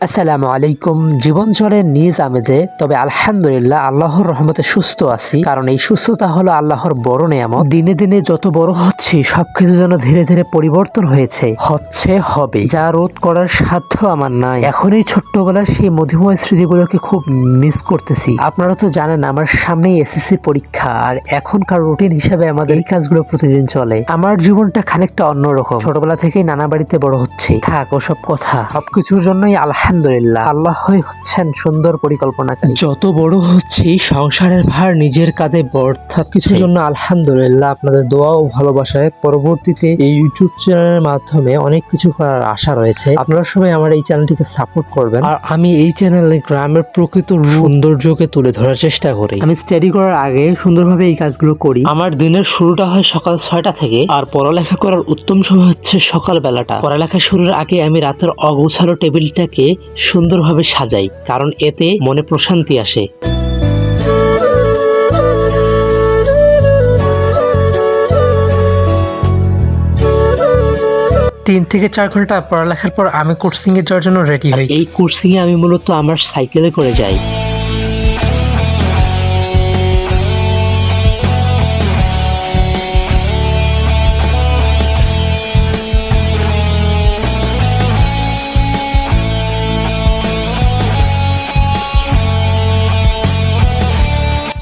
আসসালামু আলাইকুম। জীবন চলে নিজ আমেজে, তবে আলহামদুলিল্লাহ আল্লাহর রহমতে সুস্থ আছি। কারণ এই সুস্থতা হলো আল্লাহর বড় নিয়ামত। দিনে দিনে যত বড় হচ্ছে, সবকিছু যেন ধীরে ধীরে পরিবর্তন হয়েছে। হচ্ছে, হবে। যা রোধ করার সাধ্য আমার নাই। এখন এই ছোট্টবেলার সেই মধুময় স্মৃতিগুলোকে খুব মিস করতেছি। আপনারা তো জানেন, আমার সামনেই এসএসসি পরীক্ষা। আর এখনকার রুটিন হিসাবে আমাদের এই কাজগুলো প্রতিদিন চলে। আমার জীবনটা খানিকটা অন্যরকম। ছোটবেলা থেকেই নানা বাড়িতে বড় হচ্ছে। থাক, ওসব কথা। সবকিছুর জন্যই আলহামদুলিল্লাহ। আল্লাহই হচ্ছেন সুন্দর পরিকল্পনা যত বড় হচ্ছে সংসারের ভার নিজের কাঁধে বর্তাৎ কিছুর জন্য আলহামদুলিল্লাহ আপনাদের দোয়া ও ভালোবাসায়। পরবর্তীতে এই ইউটিউব চ্যানেলের মাধ্যমে অনেক কিছু করার আশা রয়েছে। আপনারা সবাই আমার এই চ্যানেলটিকে সাপোর্ট করবেন। আর আমি এই চ্যানেলে গ্রামের প্রকৃত সৌন্দর্যকে তুলে ধরার চেষ্টা করি। আমি স্টাডি করার আগে সুন্দরভাবে এই কাজগুলো করি। আমার দিনের শুরুটা হয় সকাল ছয়টা থেকে আর পড়ালেখা করার উত্তম সময় হচ্ছে সকাল বেলাটা পড়ালেখা শুরুর আগে আমি রাতের অগোছালো টেবিলটাকে সুন্দরভাবে সাজাই কারণ এতে মনে প্রশান্তি আসে। তিন থেকে চার ঘণ্টা পড়ালেখার পর আমি কোর্সিংয়ে এ যাওয়ার জন্য রেডি হই। এই কোর্সিংয়ে এ আমি মূলত আমার সাইকেলে করে যাই।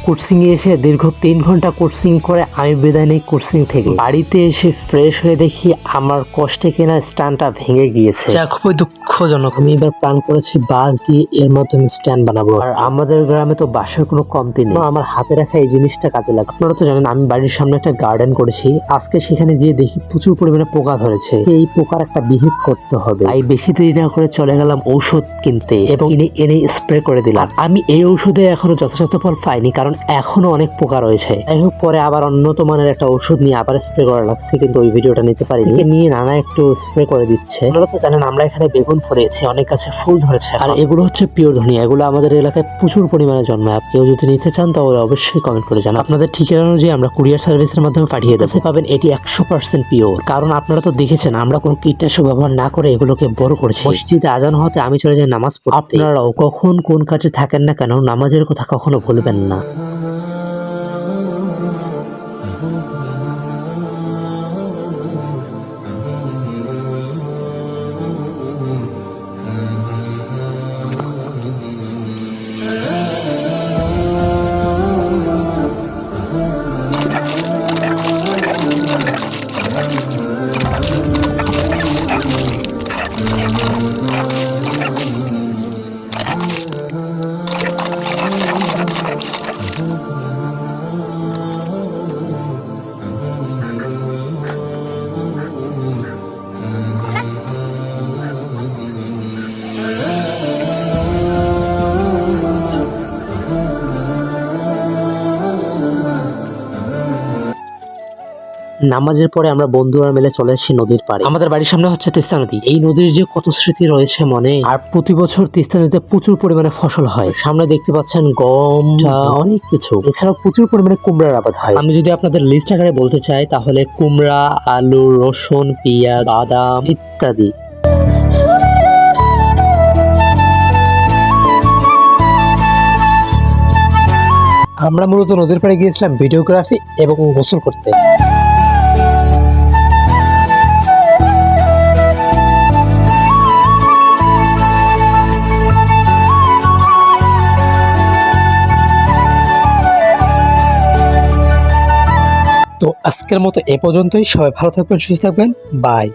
কোচিং এ এসে দীর্ঘ তিন ঘণ্টা কোচিং করে আমি বিদায় নেই কোচিং থেকে। বাড়িতে এসে ফ্রেশ হয়ে দেখি আমার কষ্টে কেনা স্ট্যান্ডটা ভেঙে গিয়েছে। যা খুবই দুঃখজনক। আমি এবার প্ল্যান করেছি বাঁশ দিয়ে এর মাধ্যমে স্ট্যান্ড বানাবো। আর আমাদের গ্রামে তো বাঁশের কোনো কমতি নেই। আমার হাতে রাখা এই জিনিসটা কাজে লাগে আপনারা তো জানেন আমি বাড়ির সামনে একটা গার্ডেন করেছি। আজকে সেখানে গিয়ে দেখি প্রচুর পরিমাণে পোকা ধরেছে। এই পোকার একটা বিহিত করতে হবে। তাই বেশি দেরি না করে চলে গেলাম ঔষধ কিনতে। এবং এনে স্প্রে করে দিলাম। আমি এই ঔষধে এখনও যথাযথ ফল পাইনি কারণ এখনও অনেক পোকা রয়েছে। যাই হোক, পরে আবার উন্নত মানের একটা ওষুধ নিয়ে আবার স্প্রে করা লাগছে, কিন্তু ওই ভিডিওটা নিতে পারিনি। নিয়ে নানা একটু স্প্রে করে দিচ্ছে। জানেন, আমরা এখানে বেগুন ফলেছি অনেক গাছে ফুল ধরেছে আর এগুলো হচ্ছে পিওর ধনিয়া, এগুলো আমাদের এলাকায় প্রচুর পরিমাণে জন্মায়। কেউ যদি নিতে চান, তাহলে অবশ্যই কমেন্ট করে জানান। আপনাদের ঠিকানা অনুযায়ী আমরা কুরিয়ার সার্ভিসের মাধ্যমে পাঠিয়ে দেবো। পাবেন, এটি একশো পার্সেন্ট পিওর কারণ আপনারা তো দেখেছেন, আমরা কোনো কীটনাশক ব্যবহার না করে এগুলোকে বড় করেছি। মসজিদে আজান হতে আমি চলে যাই নামাজ আপনারাও কখন কোন কাজে থাকেন না কেন, নামাজের কথা কখনো ভুলবেন না। Oh. নামাজের পরে আমরা বন্ধুরা মিলে চলে আসি নদীর পাড়ে। আমাদের বাড়ির সামনে হচ্ছে তিস্তা নদী। এই নদীর যে কত স্মৃতি রয়েছে মনে আর প্রতি বছর তিস্তা নদীতে প্রচুর পরিমাণে ফসল হয়। সামনে দেখতে পাচ্ছেন গম চা, অনেক কিছু। এছাড়াও প্রচুর পরিমাণে কুমড়ার আবাদ হয়। আমি যদি আপনাদের লিস্ট আকারে বলতে চাই তাহলে কুমড়া আলু রসুন পেঁয়াজ বাদাম ইত্যাদি। আমরা মূলত নদীর পাড়ে গিয়েছিলাম ভিডিওগ্রাফি এবং গোসল করতে। আজকের মতো এ পর্যন্তই। সবাই ভালো থাকবেন সুস্থ থাকবেন। বাই